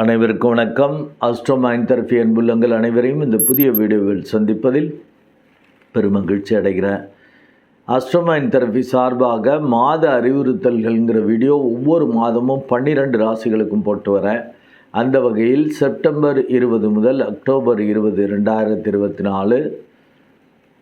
அனைவருக்கும் வணக்கம். அஸ்ட்ரோமைன் தெரபி அன்புள்ளங்கள் அனைவரையும் இந்த புதிய வீடியோவில் சந்திப்பதில் பெருமகிழ்ச்சி அடைகிறேன். அஸ்ட்ரோமைன் தெரபி சார்பாக மாத அறிவுறுத்தல்கள்ங்கிற வீடியோ ஒவ்வொரு மாதமும் பன்னிரெண்டு ராசிகளுக்கும் போட்டு வரேன். அந்த வகையில் செப்டம்பர் இருபது முதல் அக்டோபர் இருபது ரெண்டாயிரத்தி இருபத்தி நாலு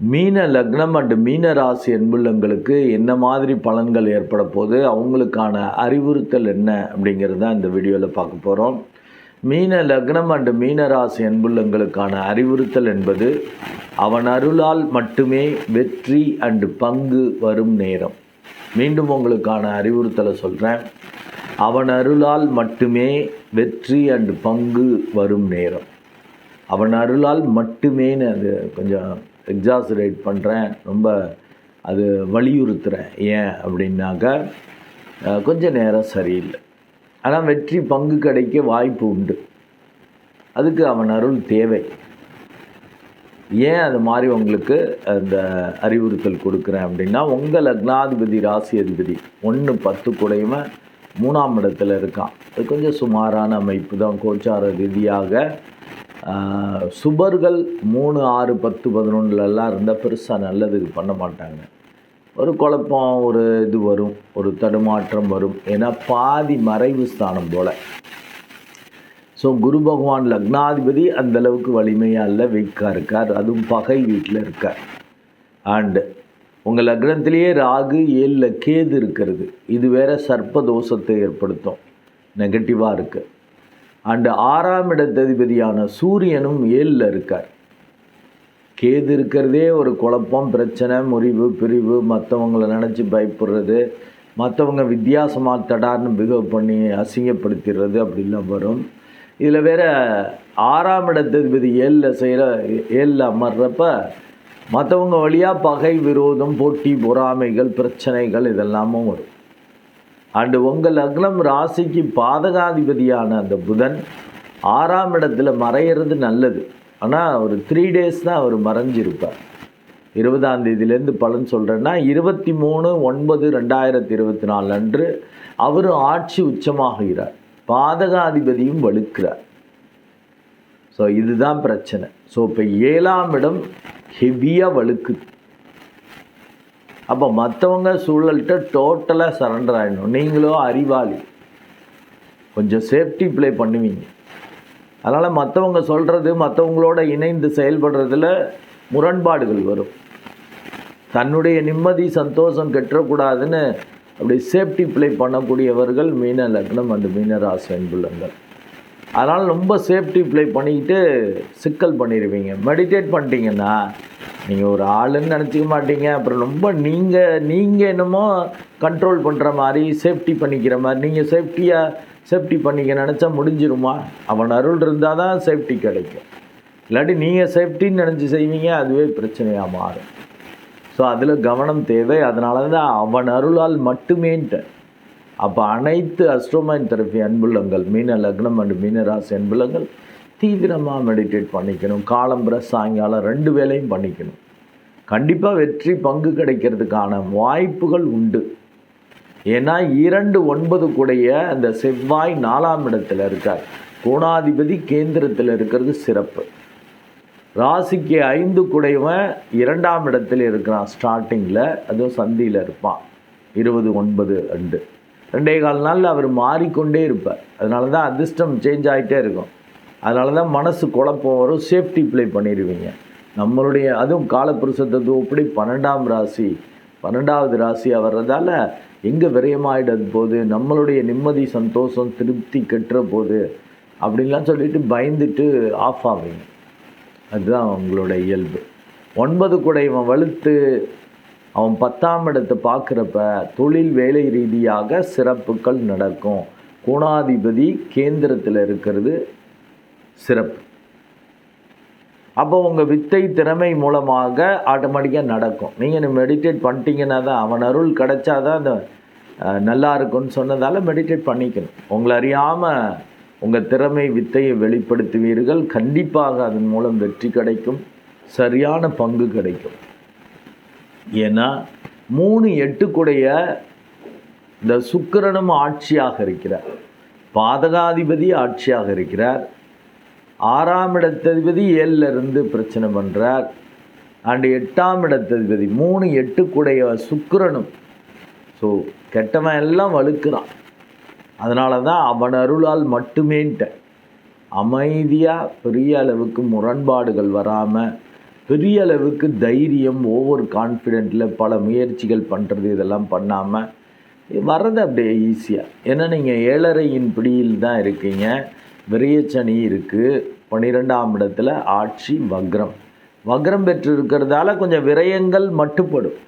மீன லக்னம் அண்டு மீன ராசி அன்புள்ளங்களுக்கு என்ன மாதிரி பலன்கள் ஏற்பட போகுது அவங்களுக்கான அறிவுறுத்தல் என்ன அப்படிங்கிறது தான் இந்த வீடியோவில் பார்க்க போகிறோம் மீன லக்னம் அண்டு மீனராசி அன்புள்ளங்களுக்கான அறிவுறுத்தல் என்பது அவன் அருளால் மட்டுமே வெற்றி அண்டு பங்கு வரும் நேரம். மீண்டும் உங்களுக்கான அறிவுறுத்தலை சொல்கிறேன் அவன் அருளால் மட்டுமே வெற்றி அண்டு பங்கு வரும் நேரம். அவன் அருளால் மட்டுமேன்னு அது கொஞ்சம் எக்ஸாசரேட் பண்ணுறேன் ரொம்ப அது வலியுறுத்துகிறேன் ஏன் அப்படின்னாக்கா கொஞ்சம் நேரம் சரியில்லை. ஆனால் வெற்றி பங்கு கிடைக்க வாய்ப்பு உண்டு. அதுக்கு அவன் அருள் தேவை. ஏன் அது மாதிரி உங்களுக்கு அந்த அறிவுறுத்தல் கொடுக்குறேன் அப்படின்னா உங்கள் லக்னாதிபதி ராசி அதிபதி ஒன்று பத்து கூடையுமே மூணாம் இடத்துல இருக்கான். அது கொஞ்சம் சுமாரான அமைப்பு தான். கோச்சார ரீதியாக சுபர்கள் மூணு ஆறு பத்து பதினொன்றுலலாம் இருந்தால் பெருசாக நல்லதுக்கு பண்ண மாட்டாங்க. ஒரு குழப்பம் ஒரு இது வரும் ஒரு தடுமாற்றம் வரும். ஏன்னா பாதி மறைவு ஸ்தானம் போல். ஸோ குரு பகவான் லக்னாதிபதி அந்த அளவுக்கு வலிமையாக இல்லை வீக்காக இருக்கார். அதுவும் பகை வீட்டில் இருக்கார். அண்டு உங்கள் லக்னத்திலேயே ராகு ஏழில் கேது இருக்கிறது. இது வேற சர்ப்ப தோஷத்தை ஏற்படுத்தும். நெகட்டிவாக இருக்குது அண்டு ஆறாம் இடத்ததிபதியான சூரியனும் ஏழில் இருக்கார். கேது இருக்கிறதே ஒரு குழப்பம் பிரச்சனை முறிவு பிரிவு மற்றவங்கள நினச்சி பயப்படுறது மற்றவங்க வித்தியாசமாக தடார்னு பிகவ் பண்ணி அசிங்கப்படுத்திடுறது அப்படிலாம் வரும். இதில் வேற ஆறாம் இடத்ததிபதி ஏழில் செய்கிற ஏழில் அமர்றப்ப மற்றவங்க வழியாக பகை விரோதம் போட்டி பொறாமைகள் பிரச்சனைகள் இதெல்லாமும் வரும். அண்டு உங்கள் லக்னம் ராசிக்கு பாதகாதிபதியான அந்த புதன் ஆறாம் இடத்துல மறையிறது நல்லது. ஆனால் ஒரு த்ரீ டேஸ் தான் அவர் மறைஞ்சிருப்பார். இருபதாம் தேதியிலேருந்து பலன் சொல்கிறேன்னா இருபத்தி மூணு ஒன்பது ரெண்டாயிரத்தி இருபத்தி நாலு அன்று அவர் ஆட்சி உச்சமாகிறார். பாதகாதிபதியும் வலுக்கிறார். ஸோ இதுதான் பிரச்சனை. ஸோ இப்போ ஏழாம் இடம் ஹெவியாக வலுக்குது அப்போ மற்றவங்க சூழல்கிட்ட டோட்டலாக சரண்டர் ஆகிடணும் நீங்களோ அறிவாளி. கொஞ்சம் சேஃப்டி ப்ளே பண்ணுவீங்க. அதனால் மற்றவங்க சொல்கிறது மற்றவங்களோட இணைந்து செயல்படுறதுல முரண்பாடுகள் வரும். தன்னுடைய நிம்மதி சந்தோஷம் கெட்டக்கூடாதுன்னு அப்படி சேஃப்டி ப்ளே பண்ணக்கூடியவர்கள் மீன லக்னம் அண்டு மீன ராசி அன்புள்ளங்கள். அதனால் ரொம்ப சேஃப்டி ப்ளே பண்ணிக்கிட்டு சிக்கல் பண்ணிடுவீங்க மெடிடேட் பண்ணிட்டீங்கன்னா நீங்கள் ஒரு ஆளுன்னு நினச்சிக்க மாட்டீங்க. அப்புறம் ரொம்ப நீங்கள் நீங்கள் என்னமோ கண்ட்ரோல் பண்ணுற மாதிரி சேஃப்டி பண்ணிக்கிற மாதிரி நீங்கள் சேஃப்டியாக சேஃப்டி பண்ணிக்க நினச்சா முடிஞ்சிருமா? அவன் அருள் இருந்தால் தான் சேஃப்டி கிடைக்கும். இல்லாட்டி நீங்கள் சேஃப்டின்னு நினச்சி செய்வீங்க அதுவே பிரச்சனையாக மாறும். ஸோ அதில் கவனம் தேவை. அதனால தான் அவன் அருளால் மட்டுமேன்ட்டு அப்போ அனைத்து அஸ்ட்ரோமைன் தெரப்பி அன்புள்ளங்கள் மீன லக்னம் அண்டு மீனராசி அன்புள்ளங்கள் தீவிரமாக மெடிடேட் பண்ணிக்கணும். காலம்புற சாயங்காலம் ரெண்டு வேலையும் பண்ணிக்கணும். கண்டிப்பாக வெற்றி பங்கு கிடைக்கிறதுக்கான வாய்ப்புகள் உண்டு. ஏன்னா இரண்டு ஒன்பது கூடைய அந்த செவ்வாய் நாலாம் இடத்துல இருக்கார். கோணாதிபதி கேந்திரத்தில் இருக்கிறது சிறப்பு. ராசிக்கு ஐந்து குடைவன் இரண்டாம் இடத்துல இருக்கிறான் ஸ்டார்டிங்கில் அதுவும் சந்தியில் இருப்பான். இருபது ஒன்பது ரெண்டு. ரெண்டே கால் நாளில் அவர் மாறிக்கொண்டே இருப்பார். அதனால தான் அதிர்ஷ்டம் சேஞ்ச் ஆகிட்டே இருக்கும். அதனால தான் மனசு குழப்பம் வரும். சேஃப்டி ப்ளே பண்ணிடுவீங்க நம்மளுடைய அதுவும் காலப்புருஷ தத்துவப்படி பன்னெண்டாம் ராசி பன்னெண்டாவது ராசியாக வர்றதால எங்கே விரயமாயிடது போது நம்மளுடைய நிம்மதி சந்தோஷம் திருப்தி கெட்டுற போது அப்படின்லாம் சொல்லிட்டு பயந்துட்டு ஆஃப் ஆவீங்க. அதுதான் அவங்களோட இயல்பு. ஒன்பது கூட இவன் வலுத்து அவன் பத்தாம் இடத்தை பார்க்குறப்ப தொழில் வேலை ரீதியாக சிறப்புகள் நடக்கும். கோணாதிபதி கேந்திரத்தில் இருக்கிறது சிறப்பு. அப்போ உங்கள் வித்தை திறமை மூலமாக ஆட்டோமேட்டிக்காக நடக்கும். நீங்கள் மெடிடேட் பண்ணிட்டீங்கன்னா தான் அவன் அருள் கிடைச்சாதான் அந்த நல்லா இருக்கும்னு சொன்னதால் மெடிடேட் பண்ணிக்கணும். உங்களை அறியாமல் உங்கள் திறமை வித்தையை வெளிப்படுத்துவீர்கள். கண்டிப்பாக அதன் மூலம் வெற்றி கிடைக்கும். சரியான பங்கு கிடைக்கும். ஏன்னா மூணு எட்டுக்குடைய இந்த சுக்கரனும் ஆட்சியாக இருக்கிறார். பாதகாதிபதி ஆட்சியாக இருக்கிறார். ஆறாம் இடத்ததிபதி ஏழில் இருந்து பிரச்சனை பண்ணுறார் அண்டு எட்டாம் இடத்ததிபதி மூணு எட்டுக்குடைய சுக்கிரனும். ஸோ கெட்டவன் எல்லாம் வலுக்கிறான் அதனால தான் அவன் அருளால் மட்டுமேன்ட்ட அமைதியாக பெரிய அளவுக்கு முரண்பாடுகள் வராமல் பெரிய அளவுக்கு தைரியம் ஓவர் கான்ஃபிடென்ட்டில் பல முயற்சிகள் பண்ணுறது இதெல்லாம் பண்ணாமல் வர்றது அப்படியே ஈஸியாக ஏன்னா நீங்கள் ஏழரையின் பிடியில் தான் இருக்கீங்க. விரயச்சனி இருக்குது பன்னிரெண்டாம் இடத்துல ஆட்சி வக்ரம். வக்ரம் பெற்று இருக்கிறதால கொஞ்சம் விரயங்கள் மட்டுப்படும்.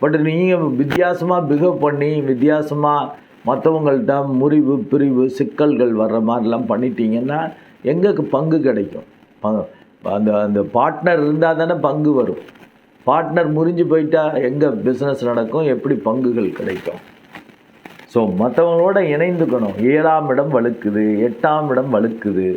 பட் நீங்கள் வித்தியாசமாக பிஹேவ் பண்ணி வித்தியாசமாக மற்றவங்கள்ட்ட முறிவு பிரிவு சிக்கல்கள் வர்ற மாதிரிலாம் பண்ணிட்டீங்கன்னா எங்களுக்கு பங்கு கிடைக்கும். அந்த அந்த பார்ட்னர் இருந்தால் தானே பங்கு வரும். பார்ட்னர் முறிஞ்சு போயிட்டால் எங்கே பிஸ்னஸ் நடக்கும்? எப்படி பங்குகள் கிடைக்கும்? ஸோ மற்றவங்களோட இணைந்துக்கணும். ஏழாம் இடம் வழுக்குது எட்டாம் இடம் வழுக்குது.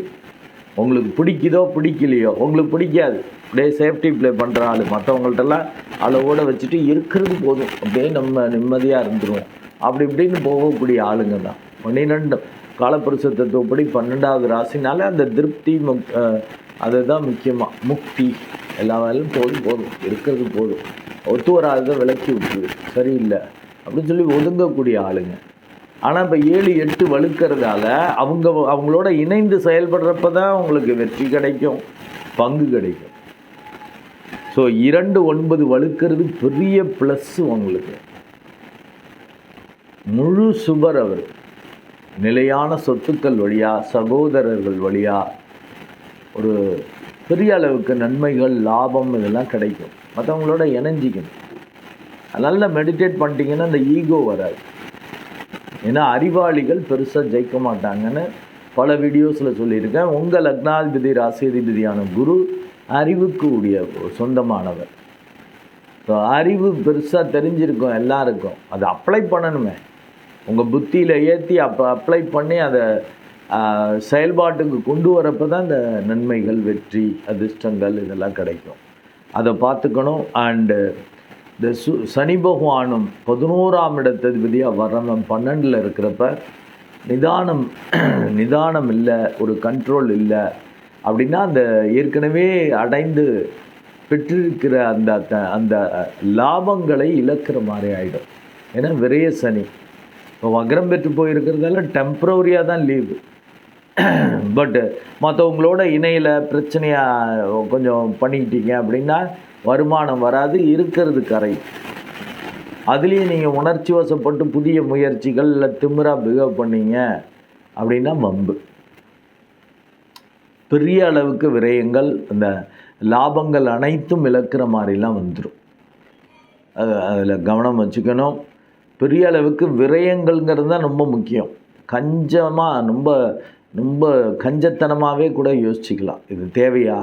உங்களுக்கு பிடிக்குதோ பிடிக்கலையோ உங்களுக்கு பிடிக்காது. அப்படியே சேஃப்டி ப்ளே பண்ணுற ஆள். மற்றவங்கள்ட்டெல்லாம் அளவோட வச்சுட்டு இருக்கிறது போதும். அப்படியே நம்ம நிம்மதியாக இருந்துருவோம். அப்படி இப்படின்னு போகக்கூடிய ஆளுங்க தான். பன்னிரெண்டு. காலப்புருஷ தத்துவப்படி பன்னெண்டாவது ராசினால அந்த திருப்தி முக் அதுதான் முக்கியமாக முக்தி. எல்லா வேலையும் போதும் போதும். இருக்கிறது போதும். ஒத்து வராததை விளக்கி விட்டுருது சரியில்லை. அப்படின்னு சொல்லி ஒதுங்கக்கூடிய ஆளுங்க. ஆனால் இப்போ ஏழு எட்டு வலுக்கிறதால அவங்க அவங்களோட இணைந்து செயல்படுறப்ப தான் உங்களுக்கு வெற்றி கிடைக்கும் பங்கு கிடைக்கும். ஸோ இரண்டு ஒன்பது வலுக்கிறது பெரிய ப்ளஸ் உங்களுக்கு. முழு சுபர் அவர். நிலையான சொத்துக்கள் வழியாக சகோதரர்கள் வழியாக ஒரு பெரிய அளவுக்கு நன்மைகள் லாபம் இதெல்லாம் கிடைக்கும். மற்றவங்களோட இணைஞ்சிக்கணும். நல்லா மெடிடேட் பண்ணிட்டீங்கன்னா அந்த ஈகோ வராது. ஏன்னா அறிவாளிகள் பெருசாக ஜெயிக்க மாட்டாங்கன்னு பல வீடியோஸில் சொல்லியிருக்கேன். உங்கள் லக்னாதிபதி ராசியதிபதியான குரு அறிவுக்கு உடைய சொந்தமானவர். ஸோ அறிவு பெருசாக தெரிஞ்சிருக்கும் எல்லாருக்கும். அதை அப்ளை பண்ணணுமே. உங்கள் புத்தியில் ஏற்றி அப்போ அப்ளை பண்ணி அதை செயல்பாட்டுக்கு கொண்டு வரப்போ தான் இந்த நன்மைகள் வெற்றி அதிர்ஷ்டங்கள் இதெல்லாம் கிடைக்கும். அதை பார்த்துக்கணும். அண்டு இந்த சு சனி பகவானும் பதினோராம் இடத்ததிபதியாக வர்றவன் பன்னெண்டில் இருக்கிறப்ப நிதானம் நிதானம் இல்லை ஒரு கண்ட்ரோல் இல்லை அப்படின்னா அந்த ஏற்கனவே அடைந்து பெற்றிருக்கிற அந்த அந்த லாபங்களை இழக்கிற மாதிரி ஆகிடும் ஏன்னா விரைய சனி. இப்போ வக்ரம் பெற்று போயிருக்கிறதால டெம்ப்ரவரியாக தான் லீவு பட்டு மற்றவங்களோட இணையில் பிரச்சனையாக கொஞ்சம் பண்ணிக்கிட்டீங்க அப்படின்னா வருமானம் வராது இருக்கிறது கரை. அதுலேயும் நீங்கள் உணர்ச்சி வசப்பட்டு புதிய முயற்சிகள் இல்லை திமிராக பிஹேவ் பண்ணீங்க அப்படின்னா வம்பு. பெரிய அளவுக்கு விரயங்கள் அந்த லாபங்கள் அனைத்தும் இழக்கிற மாதிரிலாம் வந்துடும் அது அதில் கவனம் வச்சுக்கணும். பெரிய அளவுக்கு விரயங்கள்ங்கிறது தான் ரொம்ப முக்கியம். கஞ்சமாக ரொம்ப ரொம்ப கஞ்சத்தனமாகவே கூட யோசிச்சுக்கலாம். இது தேவையா?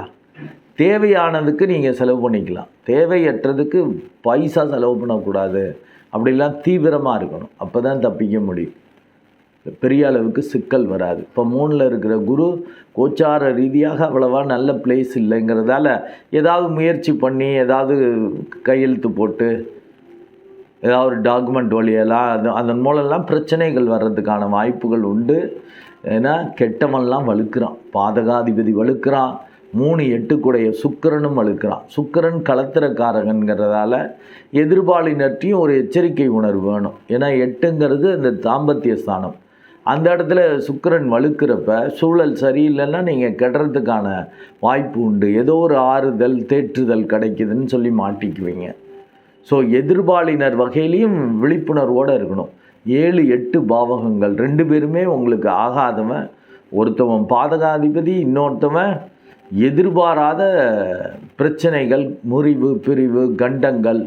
தேவையானதுக்கு நீங்கள் செலவு பண்ணிக்கலாம். தேவையற்றதுக்கு பைசா செலவு பண்ணக்கூடாது. அப்படிலாம் தீவிரமாக இருக்கணும். அப்போ தான் தப்பிக்க முடியும். பெரிய அளவுக்கு சிக்கல் வராது. இப்போ மூணில் இருக்கிற குரு கோச்சார ரீதியாக அவ்வளவா நல்ல பிளேஸ் இல்லைங்கிறதால ஏதாவது முயற்சி பண்ணி ஏதாவது கையெழுத்து போட்டு ஏதாவது ஒரு டாக்குமெண்ட் வழியெல்லாம் அது அதன் மூலம்லாம் பிரச்சனைகள் வர்றதுக்கான வாய்ப்புகள் உண்டு. ஏன்னா கெட்டவன்லாம் வலுக்கிறான். பாதகாதிபதி வலுக்கிறான். மூணு எட்டுக்குடைய சுக்கிரனும் அழுக்கிறான். சுக்கிரன் கலத்திரக்காரகங்கிறதால எதிர்பாலினற்றையும் ஒரு எச்சரிக்கை உணர்வு வேணும். ஏன்னா எட்டுங்கிறது அந்த தாம்பத்திய ஸ்தானம். அந்த இடத்துல சுக்கிரன் வலுக்கிறப்ப சூழல் சரியில்லைன்னா நீங்கள் கெடுறதுக்கான வாய்ப்பு உண்டு. ஏதோ ஒரு ஆறுதல் தேற்றுதல் கிடைக்குதுன்னு சொல்லி மாட்டிக்குவீங்க. ஸோ எதிர்பாலினர் வகையிலையும் விழிப்புணர்வோடு இருக்கணும். ஏழு எட்டு பாவகங்கள் ரெண்டு பேருமே உங்களுக்கு ஆகாதவன். ஒருத்தவன் பாதகாதிபதி இன்னொருத்தவன் எதிர்பாராத பிரச்சனைகள் முறிவு பிரிவு கண்டங்கள்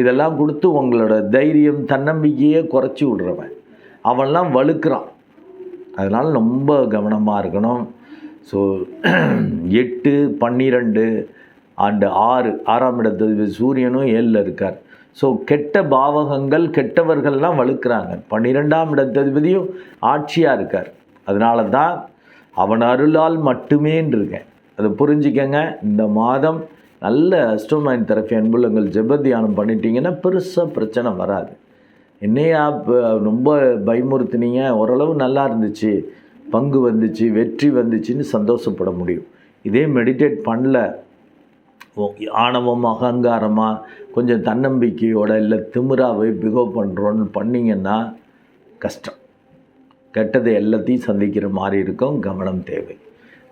இதெல்லாம் கொடுத்து உங்களோட தைரியம் தன்னம்பிக்கையே குறைச்சி விடுறவன். அவன்லாம் வலுக்கிறான் அதனால் ரொம்ப கவனமாக இருக்கணும். ஸோ எட்டு பன்னிரெண்டு அண்டு ஆறு ஆறாம் இடத்து சூரியனும் ஏழில் இருக்கார். ஸோ கெட்ட பாவகங்கள் கெட்டவர்கள்லாம் வலுக்கிறாங்க பன்னிரெண்டாம் இடத்ததிபதியும் ஆட்சியாக இருக்கார். அதனால தான் அவன் அருளால் மட்டுமேன்னு இருக்கேன் அதை புரிஞ்சிக்கங்க. இந்த மாதம் நல்ல அஸ்ட்ரோமைன் தெரப்பி அன்புள்ளங்கள் ஜெபத்தியானம் பண்ணிட்டீங்கன்னா பெருசாக பிரச்சனை வராது. என்னையா இப்போ ரொம்ப பயமுறுத்துனீங்க. ஓரளவு நல்லா இருந்துச்சு. பங்கு வந்துச்சு வெற்றி வந்துச்சுன்னு சந்தோஷப்பட முடியும். இதே மெடிடேட் பண்ணல. ஓ, ஆணவம் அகங்காரமாக கொஞ்சம் தன்னம்பிக்கையோட இல்லை திமிராவை பிகோ பண்ணுறோன்னு பண்ணிங்கன்னா கஷ்டம். கெட்டது எல்லாத்தையும் சந்திக்கிற மாதிரி இருக்கும். கவனம் தேவை.